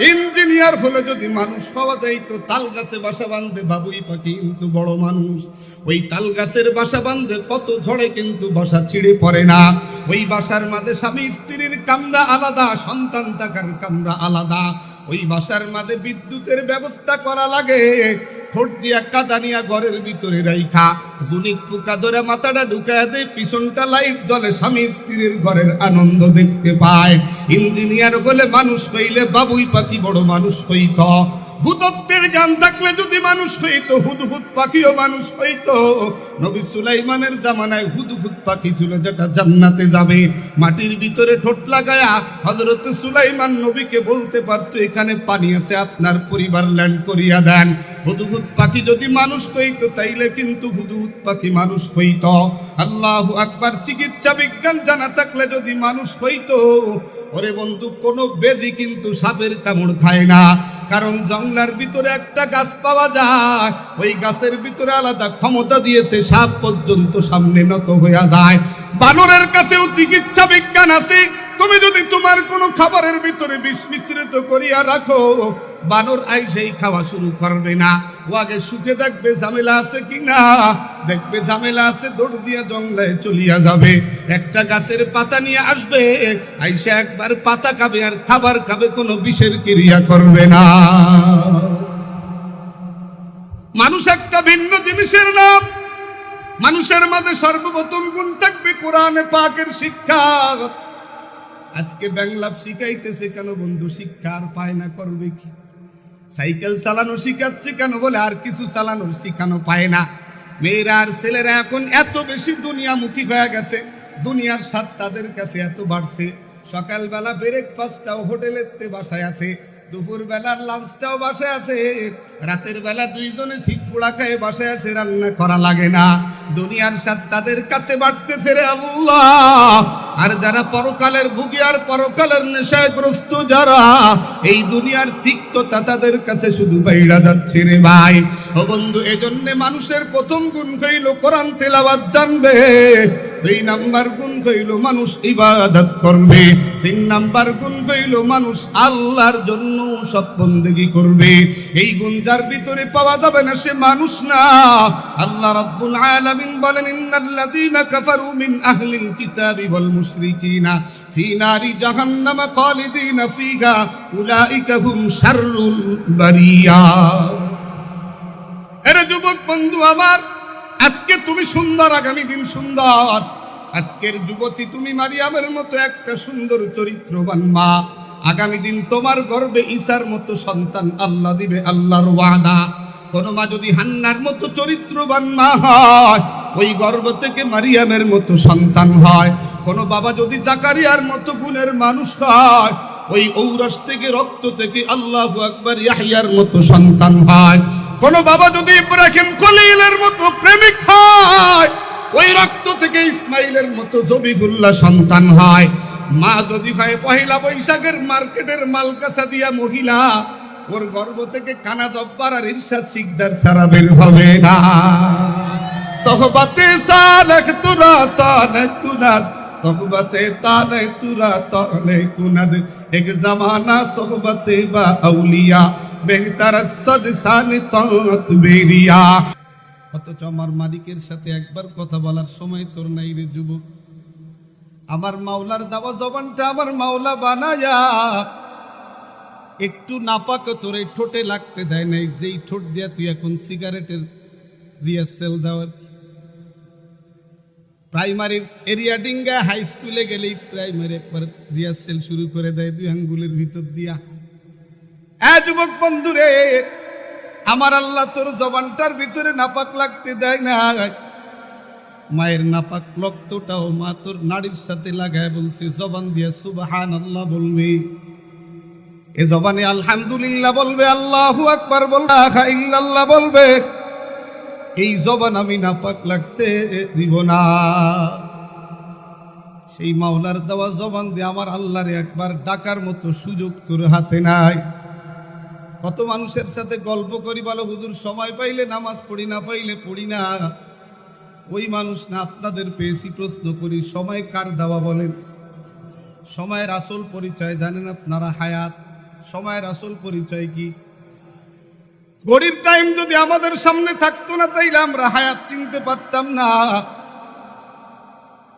Engineer হলে যদি মানুষ পাওয়া যায়, তো তাল গাছে বাসা বাঁধে বাবুই পাখি কিন্তু বড় মানুষ। ওই তাল গাছের বাসা বাঁধে, কত ঝড়ে কিন্তু বাসা ছিঁড়ে পড়ে না। ওই বাসার মাঝে স্বামী স্ত্রীর কামরা আলাদা, সন্তান থাকার কামরা আলাদা। ওই বাসার মাঝে বিদ্যুতের ব্যবস্থা করা লাগে। ঠোঁট দিয়া কাদানিয়া ঘরের ভিতরে রাইখা। জুনিক পোকা ধরে মাথাটা ঢুকায় দেয়, পিছনটা লাইট জলে স্বামী স্ত্রীর ঘরের আনন্দ দেখতে পায়। ইঞ্জিনিয়ার বলে, মানুষ কইলে বাবুই পাখি বড় মানুষ হইত। ভূতত্বের জ্ঞান থাকলে যদি মানুষ হইতো, হুদহুদ পাখিও মানুষ হইতো। নবী সুলাইমানের জামানায় হুদহুদ পাখি ছিল যেটা জান্নাতে যাবে। মাটির ভিতরে ঠোঁট লাগায়া হজরত সুলাইমান নবীকে বলতে পারতো, এখানে পানি আছে, আপনার পরিবার ল্যান্ড করিয়া দেন। হুদহুদ পাখি যদি মানুষ হইতো, তাইলে কিন্তু হুদহুদ পাখি মানুষ হইত। আল্লাহ আকবার, চিকিৎসা বিজ্ঞান জানা থাকলে যদি মানুষ হইতো, ওরে বন্ধু, কোনো বেদি কিন্তু সাপের কামড় খায় না। কারণ জঙ্গলার ভিতরে একটা গাছ পাওয়া যায়, ওই গাছের ভিতরে আলাদা ক্ষমতা দিয়েছে সাপ পর্যন্ত সামনে নত হইয়া যায়। বানরের কাছেও চিকিৎসা বিজ্ঞান আছে, তুমি যদি তোমার কোনো খাবারের ভিতরে বিষ মিশ্রিত করিয়া রাখো, বানর আই সেই খাওয়া শুরু করবে না। ও সুখে দেখবে ঝামেলা আছে কি না দেখবে ঝামেলা আছে, দৌড় দিয়া জঙ্গলায় চলিয়া যাবে। একটা গাছের পাতা নিয়ে আসবে, আইসা একবার পাতা খাবে আর খাবার খাবে, কোনো বিষের ক্রিয়া করবে না। মানুষ একটা ভিন্ন জিনিসের নাম। মানুষের মাঝে সর্বপ্রথম গুণ থাকবে কোরআনে পাকের শিক্ষা। আজকে বাংলা শিখাইতেছে কেন বন্ধু? শিক্ষা আর পায় না, করবে কি? সাইকেল চালানো শিখাচ্ছে কেন বলে? আর কিছু চালানো শিখানো পায় না। মেয়েরা আর ছেলেরা এখন এত বেশি দুনিয়ামুখী হয়ে গেছে। দুনিয়ার স্বাদ তাদের কাছে এত বাড়ছে। সকালবেলা ব্রেকফাস্টটাও হোটেলেতে বাসায় আছে। দুপুর বেলার লাঞ্চটাও বাসায় আছে, রাতের বেলা দুইজনে শীত পোড়া খায় বাসায় আসে রান্না করা লাগে না। দুনিয়ার স্বাদ তাদের কাছে বাড়তেছে রে আল্লাহ। আর যারা পরকালের ভুগি আর পরকালের নেশাগ্রস্ত যারা, এই দুনিয়ার তিক্ততা তাদের কাছে শুধু বাইরা যাচ্ছে রে ভাই। ও বন্ধু, এজন্য মানুষের প্রথম গুণ হইল কোরআন তেলাওয়াত জানবে দুই নাম্বার গুণ হইল মানুষ ইবাদত করবে। তিন নাম্বার গুণ হইল মানুষ আল্লাহর জন্য সব বন্দেগি করবে। এই গুণ যার ভিতরে পাওয়া যাবে না, সে মানুষ না। আল্লাহ রাব্বুল আলামিন বলেন, ইন্নাল্লাযীনা কাফারু মিন আহলিল কিতাবি ওয়াল মুশরিকিনা ফি নারি জাহান্নামা খালিদিনা ফিহা, উলাইকা হুম শাররুল বারিয়া। এরে যুবক বন্ধু আমার আজকে তুমি সুন্দর, আগামী দিন সুন্দর। আজকের যুবতী তুমি মারিয়ামের মতো একটা সুন্দর চরিত্রবান মা। আগামী দিন তোমার গর্বে ঈশার মতো সন্তান আল্লাহ দিবে, আল্লাহর ওয়াদা। কোন মা যদি হান্নার মতো চরিত্রবান মা হয়, ওই গর্ব থেকে মারিয়ামের মতো সন্তান হয়। কোন বাবা যদি জাকারিয়ার মতো গুণের মানুষ হয়, ওই ঔরস থেকে রক্ত থেকে আল্লাহ আকবর ইয়াহিয়ার মতো সন্তান হয়। কোন বাবা যদি ইব্রাহিম খলিলের মতো প্রেমিক হয়, ওই রক্ত থেকে ইসমাইলের মতো জবিগুল্লাহ সন্তান হয়। মা যদি হয় পহেলা বৈশাখের মার্কেটের মালকাসা দিয়া মহিলা, ওর গর্ভ থেকে কানা জব্বার আর ইরশাদ শিকদার সারা বের হবে না। সহবাতে সালেক তুরা সালেক কুনাদ, তহবতে তালে তুরা, তালে কুনাদ। এক জামানা সোহবতে বা আউলিয়া বেহতার বেরিয়া। অথচ আমার মালিকের সাথে একবার কথা বলার সময় তোর নাই রে যুবক। আমার মাওলার দাওয়া জবানটা আমার মাওলা বানায়া। একটু নাপাক তোর এই ঠোঁটে লাগতে দেয় নাই, যেই ঠোঁট দিয়া তুই এখন সিগারেটের রিহার্সেল দেওয়ার প্রাইমারির এরিয়া ডিঙ্গা হাই স্কুলে গেলেই প্রাইমারি একবার রিহার্সেল শুরু করে দেয় দুই আঙ্গুলের ভিতর দিয়া। যুবক বন্ধুরে, আমার আল্লাহ তোর জবানটার ভিতরে নাপাক লাগতে দেয় না মায়ের নাপাক রক্তটাও মা তোর নারীর সাথে লাগায় বলছে, জবান দিয়ে সুবাহান আল্লাহ বলবে। এ জবানে আলহামদুলিল্লাহ বলবে, আল্লাহু আকবার বলবে বলবে। এই জবান আমি নাপাক লাগতে দিব না। সেই মাওলার দেওয়া জবান দিয়ে আমার আল্লাহরে একবার ডাকার মতো সুযোগ তোর হাতে নাই। কত মানুষের সাথে গল্প করি বলো, হুজুর, সময় পাইলে, নামাজ পড়ি, না পাইলে পড়ি না। ওই মানুষ না, আপনাদের পেয়েছি প্রশ্ন করি, সময় কার দেওয়া বলেন? সময়ের আসল পরিচয় জানেন আপনারা, হায়াত। সময়ের আসল পরিচয় কি? ঘড়ির টাইম যদি আমাদের সামনে থাকতো না, তাইলে আমরা হায়াত চিনতে পারতাম না।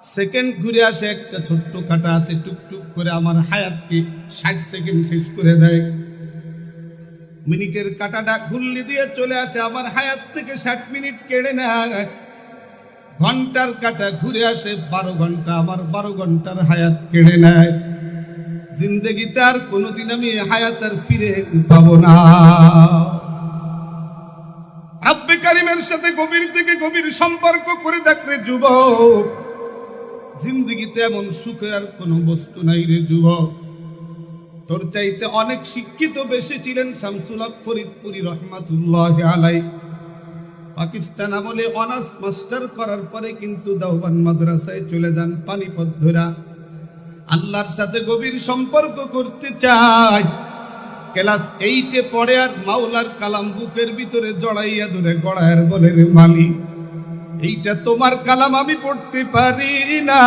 সেকেন্ড ঘুরে আসে একটা ছোট্ট কাটা আছে, টুকটুক করে আমার হায়াতকে ষাট সেকেন্ড শেষ করে দেয়। মিনিটের কাটাটা ঘুরলি দিয়ে চলে আসে আমার হায়াত থেকে ষাট মিনিট কেড়ে নেয়। ঘণ্টার কাটা ঘুরে আসে, বারো ঘণ্টা আমার বারো ঘণ্টার হায়াত কেড়ে নেয়। জিন্দগিতে আর কোনোদিন আমি হায়াত আর ফিরে পাবো না। রাব্বে কারিমের সাথে গভীর থেকে গভীর সম্পর্ক করে দেখরে যুবক। জিন্দগিতে এমন সুখের আর কোনো বস্তু নাই রে যুবক। তোর চাইতে অনেক শিক্ষিত বেশি ছিলেন শামসুল ফরিদপুরি রহমাতুল্লাহ আলাই পাকিস্তান আমলে অনার্স, মাস্টার করার পরে কিন্তু দাওবান মাদ্রাসায় চলে যান পানিপথ ধরা। আল্লাহর সাথে গভীর সম্পর্ক করতে চায়। ক্লাস এইটে পড়ে আর মাওলার কালাম বুকের ভিতরে জড়াইয়া ধরে গড়ায়ের বলে রে মালি। এইটা তোমার কালাম আমি পড়তে পারি না।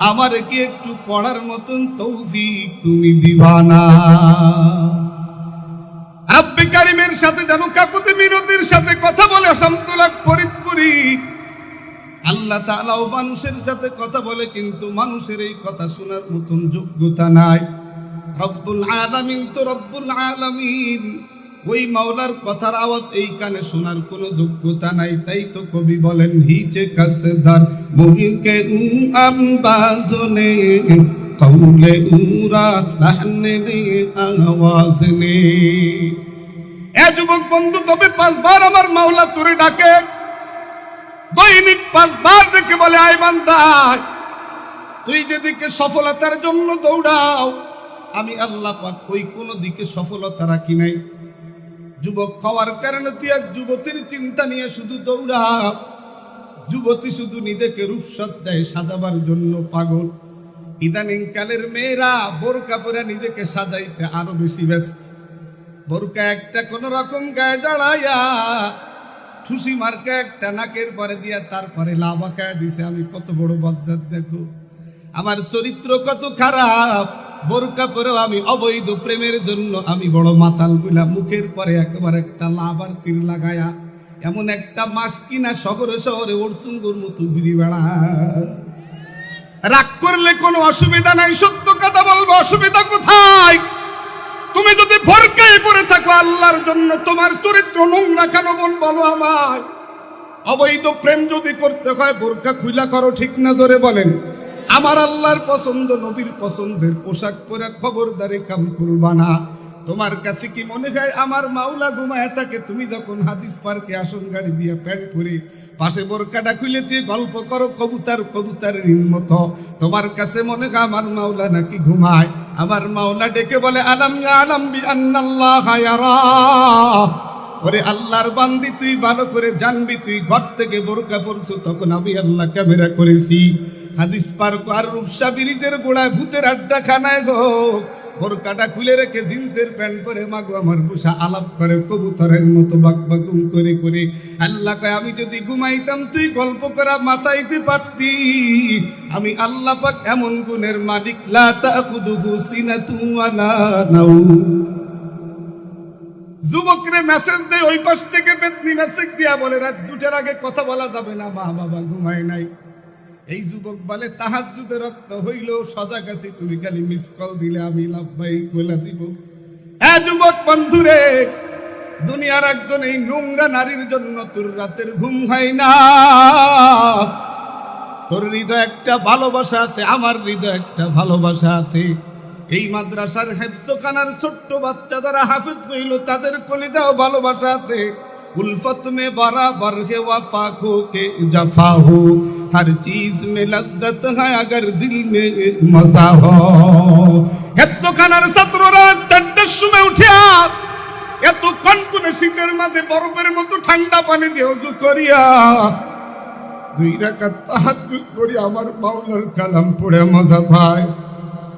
আমার কি একটু পড়ার মতন তৌফিক তুমি দিবা না কারিমের সাথে যেন কাকুতে মিনতির সাথে কথা বলে শামতুল্লাহ ফরিদপুরি। আল্লাহ তাআলাও মানুষের সাথে কথা বলে, কিন্তু মানুষের এই কথা শোনার মতন যোগ্যতা নাই। রব্বুল আলামিন তো রব্বুল আলামিন। ওই মাওলার কথার আওয়াজ এই কানে শোনার কোনো যোগ্যতা নাই, তাই তো কবি বলেন হিচে কাসদার মুহিকে উ আম্বাজনে, কৌলে উরা লাহনে আওয়াজ নে এ যুবক বন্ধু, তবে পাঁচবার আমার মাওলা তোরে ডাকে। দৈনিক পাঁচবার ডেকে বলে, আয় বান্দা তুই যেদিকে সফলতার জন্য দৌড়াও, আমি আল্লাহ পাক ওই কোনো দিকে সফলতা রাখি নাই। যুবক খাওয়ার কারণে তুই এক যুবতীর চিন্তা নিয়ে শুধু দৌড়াও যুবতী শুধু নিজেকে রূপসজ্জায় সাজাবার জন্য পাগল। ইদানিং কালের মেয়েরা বোরকা পরে নিজেকে সাজাইতে আরও বেশি ব্যস্ত। বোরকা একটা কোন রকম গায়ে জড়াইয়া, ঠুসি মার্কা একটা নাকের পরে দিয়া তারপরে লাভাকায় দিছে। আমি কত বড় বজ্জাত দেখো। আমার চরিত্র কত খারাপ। বোরকা পরেও আমি অবৈধ প্রেমের জন্য আমি বড় মাতাল বইলা মুখের পরে একবার একটা লাভার তীর লাগায়া এমন একটা মাছ কিনা শহরে শহরে ওরসুঙ্গুর মতো ঘুরি বেড়া। রাগ করলে কোনো অসুবিধা নাই, সত্য কথা বলব, অসুবিধা কোথায়? তুমি যদি ভরকায় পড়ে থাকো, আল্লাহর জন্য তোমার চরিত্র নোংরা কেন বোন বলো আমার অবৈধ প্রেম যদি করতে হয়, বোরকা খুইলা করো, ঠিক না জোরে বলেন। আমার আল্লাহর পছন্দ, নবীর পছন্দের পোশাক পরা খবরদারে কাম করবা না। তোমার কাছে কি মনে হয় আমার মাওলা ঘুমায় থাকে? তুমি যখন হাদিস পার্কে আসন গাড়ি দিয়ে প্যান্ট পরে পাশে বোরকাটা খুলে দিয়ে গল্প করো, কবুতার কবুতারের মতো। তোমার কাছে মনে হয় আমার মাওলা নাকি ঘুমায়? আমার মাওলা ডেকে বলে, আলাম আলাম বি আন্নাল্লাহ ওরে আল্লাহর বান্দি, তুই ভালো করে জানবি, তুই ঘর থেকে বোরকা পরছো, তখন আমি আল্লাহ ক্যামেরা করেছি। হাদিস পার্ক আর রূপসা বিরিজের গোড়ায় ভূতের আড্ডা খানায় হোক বোরকাটা খুলে রেখে জিন্সের প্যান্ট পরে মাগো আমার বুসা আলাপ করে কবুতরের মতো বাক বাকুম করে করে। আল্লাহ কয়, আমি যদি ঘুমাইতাম, তুই গল্প করা মাথাইতে পারতি। আমি আল্লাহ পাক এমন গুণের মালিক, লা তাখুদুহু সিনাতু ওয়ালা নাউম যুবকরে মেসেজ দেয়, ওই পাশ থেকে বেতনি মেসেজ দিয়া বলে, রাত দুটার আগে কথা বলা যাবে না, মা বাবা ঘুমায় নাই। এই যুবক বলে তাহার যুদ্ধে রক্ত হইলেও সজাগ আছি, তুমি খালি মিস কল দিলে, আমি লাভবাই বলে দিব। হ্যাঁ যুবক বন্ধুরে, দুনিয়ার একজন এই নোংরা নারীর জন্য তোর রাতের ঘুম হয় না। তোর হৃদয় একটা ভালোবাসা আছে, আমার হৃদয় একটা ভালোবাসা আছে। এই মাদ্রাসার হেফজোখানার ছোট্ট বাচ্চা যারা হাফিজ হইল তাদের কলিদাও ভালোবাসা আছে। उल्फत में बराबर है वफा खो के जफा हो हर चीज में लज्जत है अगर दिल में मजा हो হেফজোখানার ছাত্ররা চারটার সময় উঠিয়া এত কনকনে শীতের মাঝে বরফের মতো ঠান্ডা পানি দিয়ে উজু করিয়া দুই রাকাত তাহাজ্জুদ পড়ি আমার মাওলার কালাম পড়ে মজা ভাই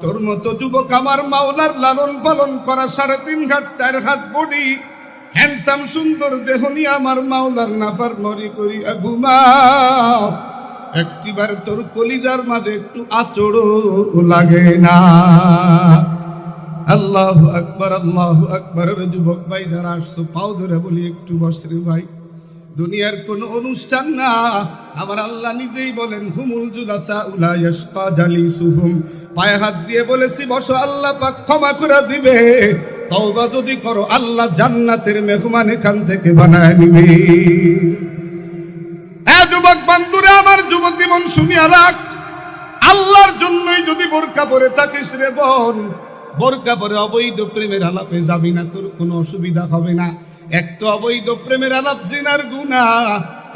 তোর মতো যুবক আমার মাওলার লালন পালন করা সাড়ে তিন ঘাট চার হাত বডি হ্যান্ডসাম সুন্দর দেহ নিয়ে আমার মাওলার নাফার মরি করি ঘুমাও। একটিবার তোর কলিজার মাঝে একটু আচড়ও লাগে না। আল্লাহ আকবর আল্লাহ আকবর। যুবক ভাই, যারা আসছো, পাও ধরে বলি একটু বসরে ভাই। দুনিয়ার কোন অনুষ্ঠান না। আমার আল্লাহ নিজেই বলেন, হুমুল জুলাসা উলা ইয়াশকা জালিসুহুম। পায়ে হাত দিয়ে বলেছি, বসো, আল্লাহ পাক ক্ষমা করে দিবে। তওবা যদি করো, আল্লাহ জান্নাতের মেহমান এখান থেকে বানায় নিবে। যুবক বন্ধুরা, আমার যুবতী মন শুনিয়া রাখ। আল্লাহর জন্যই যদি বোরকা পরে থাকিস রে বোন, বোরকা পরে অবৈধ প্রেমের আলাপে যাবি না, তোর কোনো অসুবিধা হবে না। এক তো অবৈধ প্রেমের আলাপ, জিনার গুণা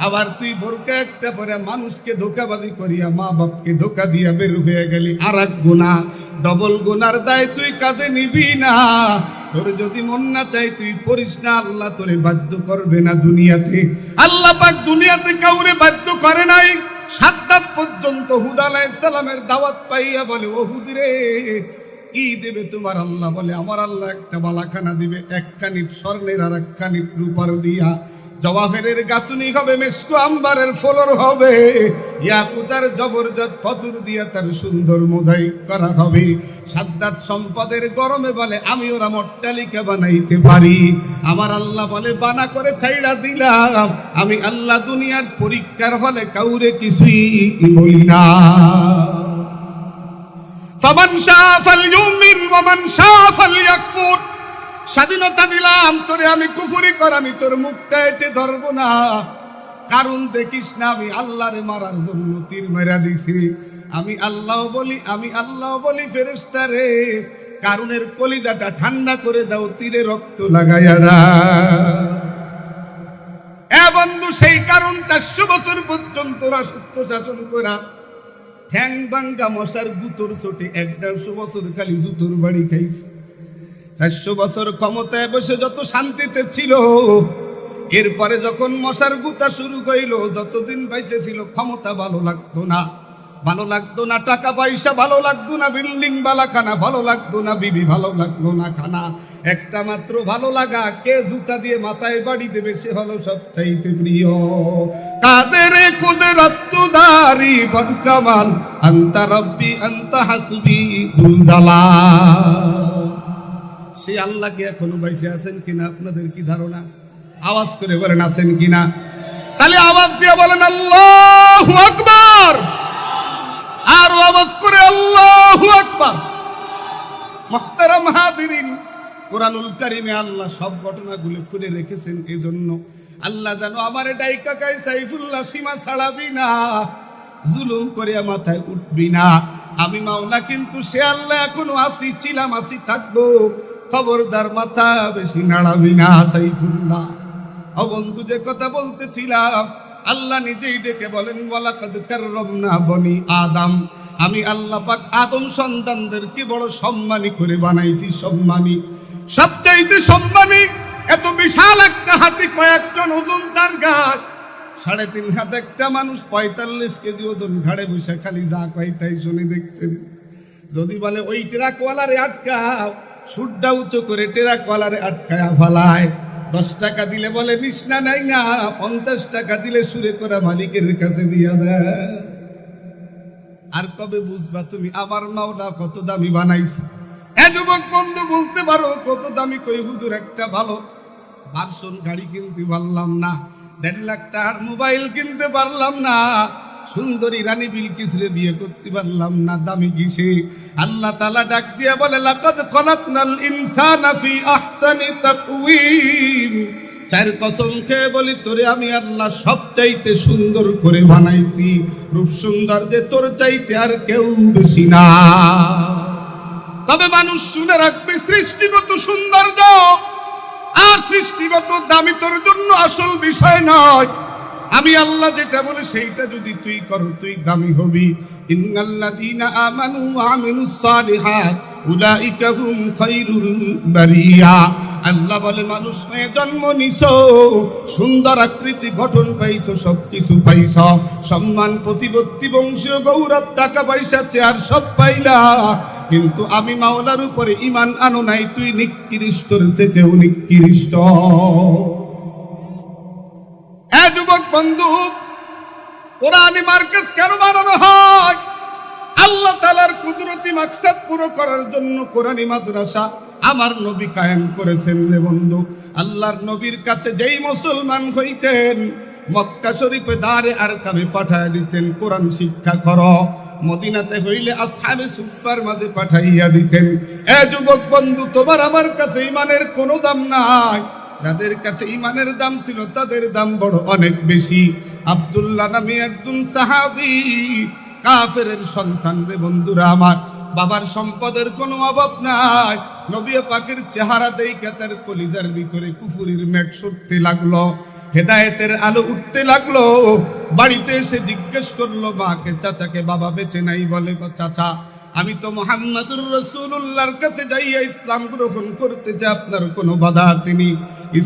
আবার তুই বোরকা একটা পরে মানুষকে ধোকাবাদি করিয়া মা বাপকে ধোকা দিয়া বের হয়ে গেলি আর এক গুণা ডবল গুনার দায় তুই কাঁধে নিবি না। তোর যদি মন না চাই তুই পড়িস না। আল্লাহ তোরে বাধ্য করবে না দুনিয়াতে। আল্লাহ পাক দুনিয়াতে কাউরে বাধ্য করে নাই। সাদ্দাত পর্যন্ত হুদ সালামের দাওয়াত পাইয়া বলে, ও হুদ রে কি দেবে তোমার আল্লাহ? বলে, আমার আল্লাহ একটা বালাখানা দিবে, এক কানিট স্বর্ণের আর এক কানিট রূপার দিয়া। জওয়াহেরের গাতুনি হবে মেসকো আম্বারের ফলর হবে। ইয়াকুতার জবরদত পতুর দিয়া তার সুন্দর মোজাই করা হবে। সাদ্দাত সম্পদের গরমে বলে, আমি ওরা মট্টালিকা বানাইতে পারি। আমার আল্লাহ বলে, বানা করে ছাইড়া দিলাম। আমি আল্লাহ দুনিয়ার পরীক্ষার হলে কাউরে কিছুই বলি না। শাহ শাহ স্বাধীনতা দিলাম, তোরে আমি কুফুরি কর, আমি তোর মুখটা এটে ধরবো না। কারণ দেখিস না, আমি আল্লাহরে মারার জন্য তীর মেরা দিছি। আমি আল্লাহ বলি, আমি আল্লাহ বলি ফেরেস্তা রে। কারণের কলিজাটা ঠান্ডা করে দাও, তীরে রক্ত লাগাইয়া না এ বন্ধু, সেই কারণ চারশো বছর পর্যন্ত রাসত্ব শাসন করা। ঠ্যাং বাঙ্গা মশার গুতোর চোটে। এক দেড়শো বছর খালি জুতোর বাড়ি খাইছে। চারশো বছর ক্ষমতায় বসে যত শান্তিতে ছিল, এরপরে যখন মশার গুতা শুরু হইল যতদিন বাইসে ছিল, ক্ষমতা ভালো লাগতো না। ভালো লাগতো না টাকা পয়সা, ভালো লাগতো না বিল্ডিং বালা খানা ভালো লাগতো না বিবি, ভালো লাগল না খানা। একটা মাত্র ভালো লাগা, কে জুতা দিয়ে মাথায় বাড়ি দেবে সে হলো সবচাইতে প্রিয়। কাদের কুদের দারি বদকামাল, আন্তা রব্বি, আন্তা হাসবি জুলজালা সে আল্লাহকে এখনও বাইসে আছেন কিনা, আপনাদের কি ধারণা? আওয়াজ করে বলেন, আছেন কিনা? তাহলে আওয়াজ দিয়ে বলেন, আল্লাহ! কোরআনুল কারিমে আল্লাহ সব ঘটনাগুলো খুলে রেখেছেন এই জন্য আল্লাহ জানো আমার ডাইকা কাই সাইফুল্লাহ সীমা ছাড়াবি না, জুলুম করে মাথায় উঠবি না। আমি মাওলা কিন্তু সে আল্লাহ এখনও আসি, ছিলাম আসি, থাকব। খবরদার মাথা বেশি নাড়াবি না সাইফুল্লাহ। ও বন্ধু, যে কথা বলতেছিলাম, আল্লাহ নিজেই ডেকে বলেন, ওয়ালাকাদ কাররামনা বনি আদম। আমি আল্লাহ পাক আদম সন্তানদেরকে বড় সম্মানী করে বানাইছি, সম্মানী। সবচাইতে সম্মানী, এত বিশাল একটা হাতি কয়েক টন ওজন তার গাছ সাড়ে তিন হাত একটা মানুষ, পঁয়তাল্লিশ কেজি ওজন, ঘাড়ে বসে খালি যা কয় তাই শুনে দেখছেন। যদি বলে, ওই ট্রাকওয়ালারে আটকাও। সুরটা উঁচু করে ট্রাকওয়ালারে আটকায়া ফালায়। দশ টাকা দিলে বলে নিষ্ণা নাই না পঞ্চাশ টাকা দিলে সুরে করা মালিকের কাছে দিয়া দেয়। আর কবে বুঝবা তুমি, আমার মাওলা কত দামি বানাইছে। এ যুবক বন্ধু, বলতে পারো কত দামি কই? হুজুর, একটা ভালো ভার্সন গাড়ি কিনতে পারলাম না। দেড় লাখ টাকার মোবাইল কিনতে পারলাম না। সুন্দরী রানী বিলকিসরে বিয়ে করতে পারলাম না। দামি কিসে? আল্লাহ তালা ডাক দিয়া বলে, লাকাদ খলাকনাল ইনসানা ফি আহসানি তাকওয়িম। চার কসম খেয়ে বলি, তোরে আমি আল্লাহ সব চাইতে সুন্দর করে বানাইছি। রূপ সুন্দর যে তোর চাইতে আর কেউ বেশি না। তবে মানুষ শুনে রাখবে, সৃষ্টিগত সৌন্দর্য আর সৃষ্টিগত দামি তোর জন্য আসল বিষয় নয়। আমি আল্লাহ যেটা বলে সেইটা যদি তুই করো, তুই দামি হবি। ইন্নাল্লাযীনা আমানু ওয়া আমিলুস সালিহাত, উলাইকা হুম খায়রুল বারিয়া। আল্লাহ বলে, মানুষ হয়ে জন্ম নিছো, সুন্দর আকৃতি গঠন পাইছো সব কিছু পাইছ। সম্মান, প্রতিপত্তি, বংশীয় গৌরব, টাকা পয়সা, চেয়ার সব পাইলা। কিন্তু আমি মাওলার উপরে ইমান আনো নাই, তুই নিকৃষ্টর থেকেও নিকৃষ্ট। এ যুবক বন্ধু কোরআনি মার্কেস কেন বানানো হয়? আল্লাহ তালার কুদরতি মাকসাদ পুরো করার জন্য কোরআনি মাদ্রাসা আমার নবী কায়েম করেছেন রে বন্ধু। আল্লাহর নবীর কাছে যেই মুসলমান হইতেন, মক্কা শরীফে দাঁড়ে আর কামে পাঠায় দিতেন, কোরআন শিক্ষা কর। মদিনাতে হইলে আসহাবে সুফার মাঝে পাঠাইয়া দিতেন। এ যুবক বন্ধু, তোমার আমার কাছে ইমানের কোনো দাম নাই। যাদের কাছে ইমানের দাম ছিল, তাদের দাম বড় অনেক বেশি। আব্দুল্লাহ নামে একজন সাহাবি কাফের সন্তান রে বন্ধুরা আমার। বাবার সম্পদের কোনো অভাব নাই। নবী পাকের চেহারা দেখে তার কলিজার ভিতরে কুফুরির মেঘ সরতে লাগল, হেদায়েতের আলো উঠতে লাগল। বাড়িতে এসে জিজ্ঞেস করল, মাকে, চাচাকে বাবা বেঁচে নাই বলে "বা চাচা, আমি তো মোহাম্মদুর রসুল্লাহর কাছে যাইয়া ইসলাম গ্রহণ করতে যে আপনার কোনো বাধা আসেনি।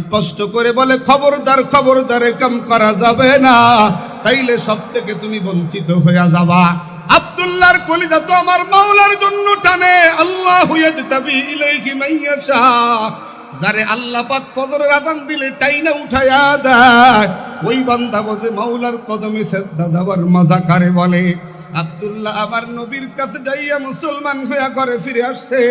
স্পষ্ট করে বলে, খবরদার খবরদার কাম করা যাবে না। তাইলে সব থেকে তুমি বঞ্চিত হইয়া যাবা। আব্দুল্লাহর কলিজা তো আমার মাওলার জন্য টানে। আল্লাহ হইয়া যেতাবি ইলাইহি মাইয়াশা যারে আল্লাহ পাক ফজরের আজান দিলে টাইনা উঠায়া দেয়, ওই বান্দা বসে মাওলার কদমে সেজদা দেওয়ার মজা কারে বলে। আব্দুল্লাহ আবার নবীর কাছে যাইয়া মুসলমান হইয়া করে ফিরে আসছে।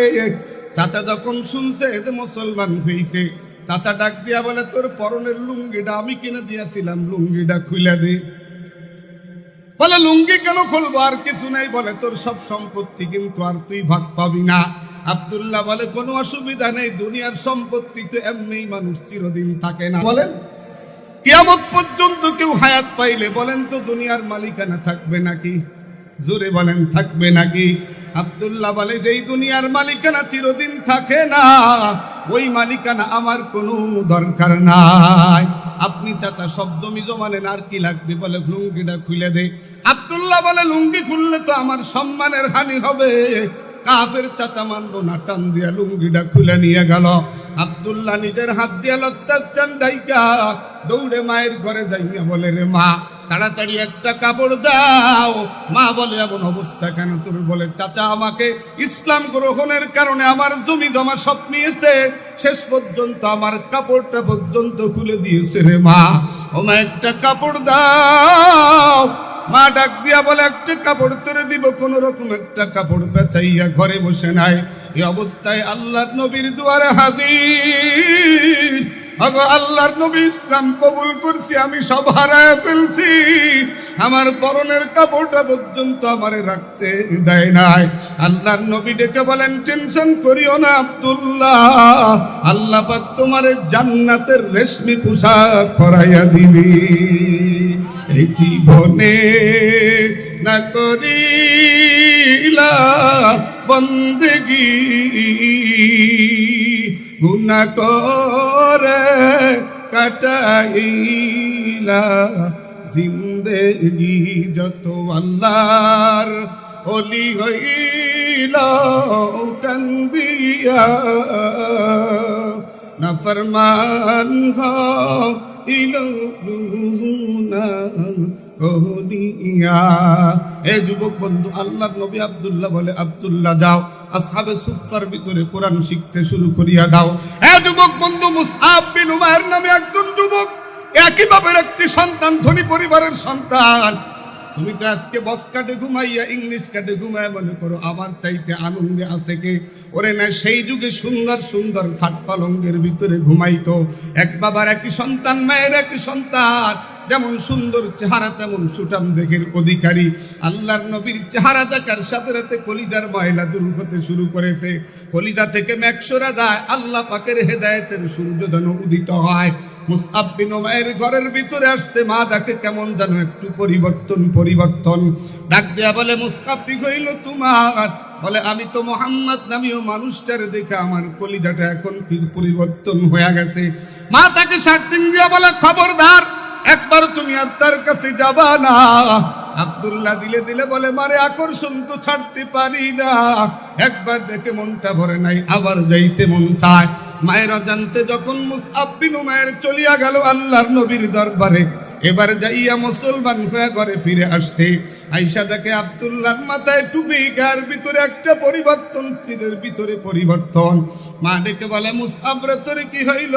চাচা যখন শুনছে যে মুসলমান হইছে চাচা ডাক দিয়া বলে, তোর পরনের লুঙ্গিটা আমি কিনে দিয়েছিলাম, লুঙ্গিটা খুলে দে। বলে, লুঙ্গি কেন খুলবো? আর কিছু নেই। বলে, তোর সব সম্পত্তি কিন্তু আর তুই ভাগ পাবি না। আব্দুল্লাহ বলে, কোনো অসুবিধা নেই, দুনিয়ার সম্পত্তি তো এমনি মানুষ চিরদিন থাকে না। বলেন, কিয়ামত পর্যন্ত কেউ হায়াত পাইলে বলেন তো দুনিয়ার মালিকানা থাকবে নাকি? জোরে বলেন, থাকবে নাকি? আব্দুল্লাহ বলে যে এই দুনিয়ার মালিকানা চিরদিন থাকে না ওই মালিকানা আমার কোনো দরকার নাই। আপনি চাচা শব্দ মিজো মানেন আর কি লাগবে? বলে লুঙ্গিটা খুলে দে। আব্দুল্লাহ বলে, লুঙ্গি খুললে তো আমার সম্মানের হানি হবে। কাফের চাচা মানলো না, টান দিয়া লুঙ্গিটা খুলে নিয়ে গেল। আব্দুল্লাহ নিজের হাত দিয়া লস্তার চান দৌড়ে মায়ের ঘরে যাইয়া বলে, রে মা, তাড়াতাড়ি একটা কাপড় দাও। মা বলে, এমন অবস্থা কেন তোর? বলে, চাচা আমাকে ইসলাম গ্রহণের কারণে আমার জমি জমা সব নিয়েছে। শেষ পর্যন্ত আমার কাপড়টা পর্যন্ত খুলে দিয়েছে রে মা। ও মা একটা কাপড় দাও। মা ডাক দিয়া বলে, একটা কাপড় তোরে দিব, কোন রকম একটা কাপড় বেচাইয়া ঘরে বসে নাই। এই অবস্থায় আল্লাহর নবীর দুয়ারে হাজির। আগো আল্লাহর নবী ইসলাম কবুল করছি, আমি সব হারায় ফেলছি। আমার পরনের কাপড়টা পর্যন্ত আমারে রাখতে দেয় নাই। আল্লাহর নবী ডেকে বলেন, টেনশন করিও না আব্দুল্লাহ। আল্লাহ পাক তোমার জান্নাতের রেশমি পোশাক পরাইয়া দিবি। এই জীবনে না করিলা বন্দেগি। গুনা করে কাটাইলা জিন্দেগি, যত আল্লাহর অলি হইল কান্দিয়া না ফরমান কহনিয়া এ যুবক বন্ধু, আল্লাহর নবী আবদুল্লাহ বলে, আব্দুল্লাহ, যাও, আসহাবে সুফার ভিতরে কোরআন শিখতে শুরু করিয়া দাও। এ যুবক বন্ধু, মুসআব বিন নামে একজন যুবক, একই বাপের একটি সন্তান, ধনী পরিবারের সন্তান। তুমি তো আজকে বস কাটে ঘুমাইয়া ইংলিশ কাটে ঘুমায় মনে করো আমার চাইতে আনন্দে আছে কে? ওরে না, সেই যুগে সুন্দর সুন্দর খাট পালঙ্গের ভিতরে ঘুমাইতো। এক বাবার একই সন্তান, মায়ের একই সন্তান। যেমন সুন্দর চেহারা, তেমন সুটাম দেখের অধিকারী। আল্লাহর নবীর চেহারা দেখার সাথে সাথে কলিজার ময়লা দূর হতে শুরু করেছে। কলিজা থেকে মেঘসরা যায়, আল্লাহ পাকের হেদায়েতের সূর্য যেন উদিত হয়। মুসআব বিন উমাইর ঘরের ভিতরে আসছে, মা দেখে কেমন যেন একটু পরিবর্তন পরিবর্তন। ডাক দেয়া বলে মুসআব কি হইল তোমার? বলে, আমি তো মোহাম্মদ নামীয় মানুষটার দেখে আমার কলিজাটা এখন পরিবর্তন হয়ে গেছে। মা তাকে শার্টিং দিয়া বলে, খবরদার, একবার তুমি আর তার কাছে যাবা না। আব্দুল্লাহ দিলে দিলে বলে, মারে, আকর্ষণ তো ছাড়তে পারি না। একবার দেখে মনটা ভরে নাই, আবার যাইতে মন চায়। মায়ের জানতে যখন মুসআব বিন উমায়ের চলিয়া গেল আল্লাহর নবীর দরবারে, এবার যাইয়া মুসলমান হয়ে ঘরে ফিরে আসছে। আইসা দেখে আব্দুল্লাহর মাথায় টুপি গায়ের ভিতরে একটা পরিবর্তন ভিতরে পরিবর্তন। মা ডেকে বলে মুসাবরে তোরে কি হইল?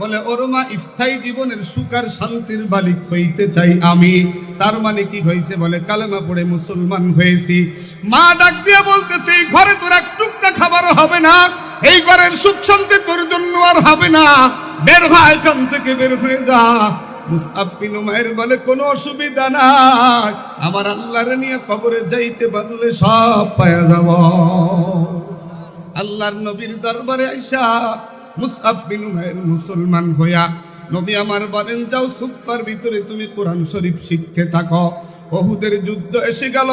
বলে, ওর মা, স্থায়ী জীবনের সুখার শান্তির মালিক হইতে চাই আমি। তার মানে কি হয়েছে বলে, কালেমা পড়ে মুসলমান হয়েছি। মা ডাক দিয়ে বলতেছে, এই ঘরে তোর এক টুকটা খাবারও হবে না। এই ঘরের সুখ শান্তি তোর জন্য আর হবে না। বের হয় এখান থেকে বের হয়ে যা। মুসআব বিন বলে, কোনো অসুবিধা নাই। আমার আল্লাহর নিয়ে কবরে যাইতে পারলে সব পায়া যাব। আল্লাহর নবীর দরবারে আইসা মুসআব বিন উমাইর মুসলমান হইয়া, নবী আমার বলেন, যাও সুফার ভিতরে তুমি কোরআন শরীফ শিখতে থাকো। ওহুদের যুদ্ধ এসে গেল।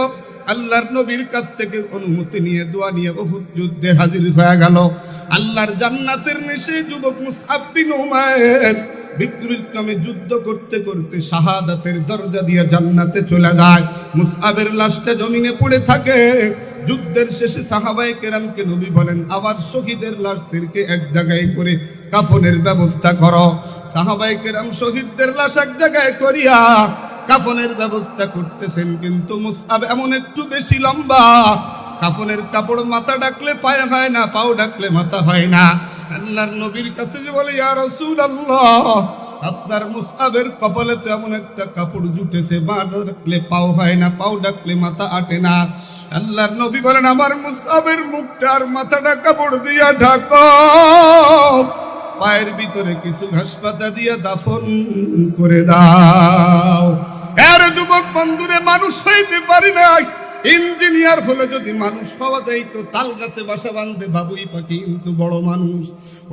আল্লাহর নবীর কাছ থেকে অনুমতি নিয়ে, দোয়া নিয়ে ওহুদ যুদ্ধে হাজির হয়ে গেল। আল্লাহর জান্নাতের নেশে যুবক মুসআব বিন উমাইর বিক্রমে যুদ্ধ করতে করতে শাহাদাতের দরজা দিয়ে জান্নাতে চলে যায়। মুসআবের লাশটা জমিনে পড়ে থাকে। যুদ্ধের শেষে সাহাবায়ে কেরামকে নবী বলেন, আবার শহীদের লাশদেরকে এক জায়গায় করে কাফনের ব্যবস্থা করো। সাহাবায়ে কেরাম শহীদদের লাশ এক জায়গায় করিয়া কাফনের ব্যবস্থা করতেছেন, কিন্তু মুসআব এমন একটু বেশি লম্বা। কাফনের কাপড় মাথা ডাকলে পায়ে হয় না, পাও ডাকলে মাথা হয় না। আল্লাহর নবীর কাছে যে বলে, ইয়া রাসূলুল্লাহ আপনার মুসআবের কপালে তো এমন একটা কাপড় জুটেছে মাথা ডাকলে পাও হয় না, পাও ডাকলে মাথা আটে না। আল্লাহর নবী বলেন, আমার মুসআবের মুখটা আর মাথাটা কাপড় দিয়া ঢাকো। পায়ের ভিতরে কিছু ঘাস পাতা দিয়ে দাফন করে দাও। এর যুবক বন্ধুরে, মানুষ হইতে পারি নাই। ইঞ্জিনিয়ার হলে যদি মানুষ পাওয়া যায়, তো তাল গাছে বাসা বাঁধবে বাবুই পাখি, কিন্তু বড় মানুষ।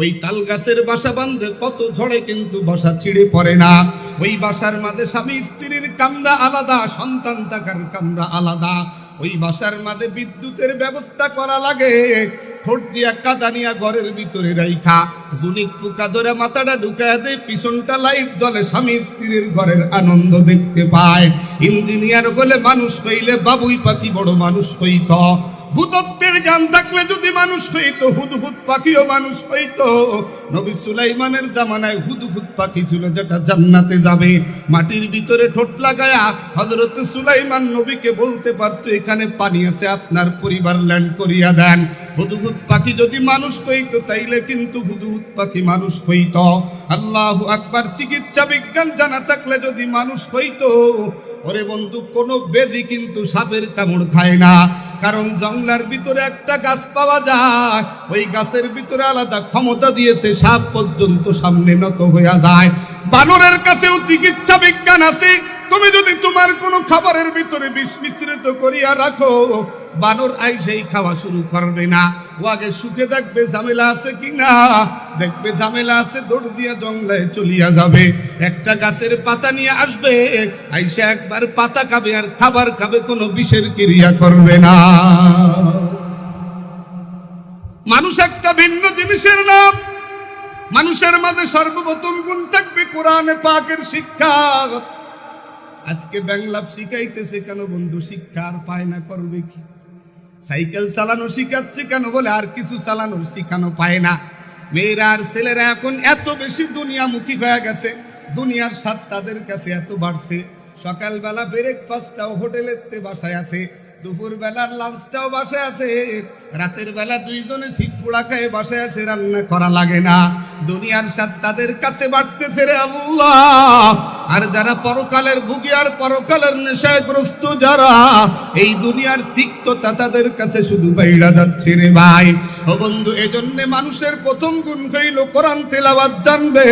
ওই তাল গাছের বাসা বাঁধে কত ঝড়ে, কিন্তু বাসা ছিঁড়ে পড়ে না। ওই বাসার মাঝে স্বামী স্ত্রীর কামরা আলাদা, সন্তান থাকার কামরা আলাদা। ওই বাসার মাঝে বিদ্যুতের ব্যবস্থা করা লাগে। ঠোঁট দিয়া কাদা নিয়া ঘরের ভিতরে রাইখা। জুনিক পোকা ধরে মাথাটা ঢুকায় দেয়, পিছনটা লাইট জলে স্বামী স্ত্রীর ঘরের আনন্দ দেখতে পায়। ইঞ্জিনিয়ার হলে মানুষ কইলে বাবুই পাখি বড় মানুষ হইত ভূতত্বের জ্ঞান থাকলে যদি মানুষ হইতো, হুদহুদ পাখিও মানুষ হইতো। নবী সুলাইমানের জামানায় হুদহুদ পাখি ছিল যেটা জান্নাতে যাবে। মাটির ভিতরে ঠোঁট লাগায়া হজরত সুলাইমান নবীকে বলতে পারতো, এখানে পানি আছে, আপনার পরিবার ল্যান্ড করিয়া দেন। হুদহুদ পাখি যদি মানুষ হইতো, তাইলে কিন্তু হুদহুদ পাখি মানুষ হইত। আল্লাহ আকবার, চিকিৎসা বিজ্ঞান জানা থাকলে যদি মানুষ হইতো, ওরে বন্ধু, কোনো বেজি কিন্তু সাপের কামড় খায় না। কারণ জঙ্গলার ভিতরে একটা গাছ পাওয়া যায়, ওই গাছের ভিতরে আলাদা ক্ষমতা দিয়েছে, সাপ পর্যন্ত সামনে নত হইয়া যায়। বানরের কাছেও চিকিৎসা বিজ্ঞান আছে তুমি যদি তোমার কোনো খাবারের ভিতরে বিষ মিশ্রিত করিয়া রাখো, বানর আই সেই খাওয়া শুরু করবে না। ও আগে সুখে দেখবে ঝামেলা আছে কি না? দেখবে ঝামেলা আছে, দৌড় দিয়া জঙ্গলায় চলিয়া যাবে। একটা গাছের পাতা নিয়ে আসবে, আইসা একবার পাতা খাবে আর খাবার খাবে, কোনো বিষের ক্রিয়া করবে না। মানুষ একটা ভিন্ন জিনিসের নাম। মানুষের মাঝে সর্বপ্রথম গুণ থাকবে কোরআনে পাকের শিক্ষা। আজকে বাংলা শিখাইতেছে কেন বন্ধু? শিক্ষা আর পায় না, করবে কি? সাইকেল চালানো শিখাচ্ছে কেন বলে? আর কিছু চালানোর শিখানো পায় না। মেয়েরা আর ছেলেরা এখন এত বেশি দুনিয়ামুখী হয়ে গেছে। দুনিয়ার স্বাদ তাদের কাছে এত বাড়ছে। সকালবেলা ব্রেকফাস্টটাও হোটেলেতে বাসায় আছে। দুপুরবেলার লাঞ্চটাও বাসায় আছে। রাতের বেলা দুইজনে শীত পোড়া খায় বাসায় আসে রান্না করা লাগে না। দুনিয়ার স্বাদ তাদের কাছে বাড়তেছে রে আল্লাহ। আর যারা পরকালের ভুগি আর পরকালের নেশাগ্রস্ত যারা, এই দুনিয়ার তিক্ততা তাদের কাছে শুধু বাইরা যাচ্ছে রে ভাই। ও বন্ধু, এজন্য মানুষের প্রথম গুণ হইল কোরআন তেলাওয়াত জানবে।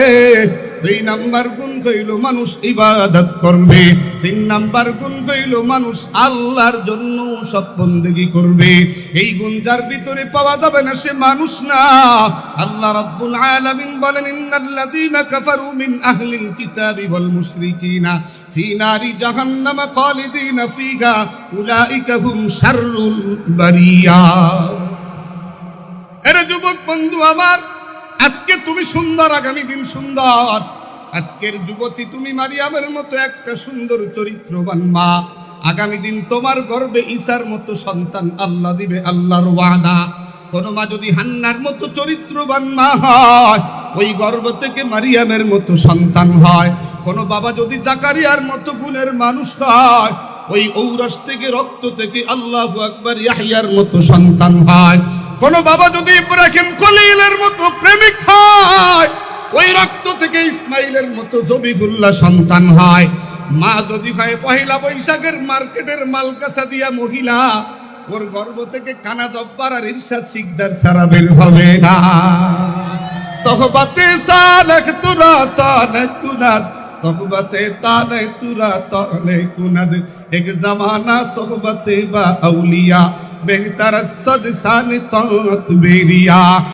দুই নাম্বার গুণ হইল মানুষ ইবাদত করবে। তিন নাম্বার গুণ হইল মানুষ আল্লাহর জন্য সব বন্দেগি করবে। এই গুণ যার ভিতরে পাওয়া যাবে না, সে মানুষ না। আল্লাহ রাব্বুল আলামিন বলেন, ইন্নাল্লাযীনা কাফারু মিন আহলিল কিতাবি ওয়াল মুশরিকিনা ফি নারি জাহান্নাম খালিদিনা ফিহা, উলাইকা হুম শাররুল বারিয়া। এরে যুবক বন্ধু আমার, আজকে তুমি সুন্দর, আগামী দিন সুন্দর। আজকের যুবতী তুমি মারিয়ামের মতো একটা সুন্দর চরিত্রবান মা। আগামী দিন তোমার গর্বে ঈশার মতো সন্তান আল্লাহ দিবে, আল্লাহর ওয়াদা। কোনো মা যদি হান্নার মতো চরিত্রবান মা হয়, ওই গর্ব থেকে মারিয়ামের মতো সন্তান হয়। কোনো বাবা যদি জাকারিয়ার মতো গুণের মানুষ হয়, ওই ঔরস থেকে, রক্ত থেকে আল্লাহ আকবর ইয়াহিয়ার মতো সন্তান হয়। কোন বাবা যদি ইব্রাহিম খলিলের মতো প্রেমিক হয়, ওই রক্ত থেকে ইসমাইলের মতো জবিগুল্লাহ সন্তান হয়। মা যদি হয় পহেলা বৈশাখের মার্কেটের মালকাসা দিয়া মহিলা, ওর গর্ভ থেকে কানা জব্বার আর ইরশাদ শিকদার সারা বের হবে না। সহবতে সালেক তুরা কুনাদ, তহবতে তালে তুরা, তালে কুনাদ। এক জামানা সোহবতে বা আউলিয়া, বেহতর সদ সান তত বেরিয়া।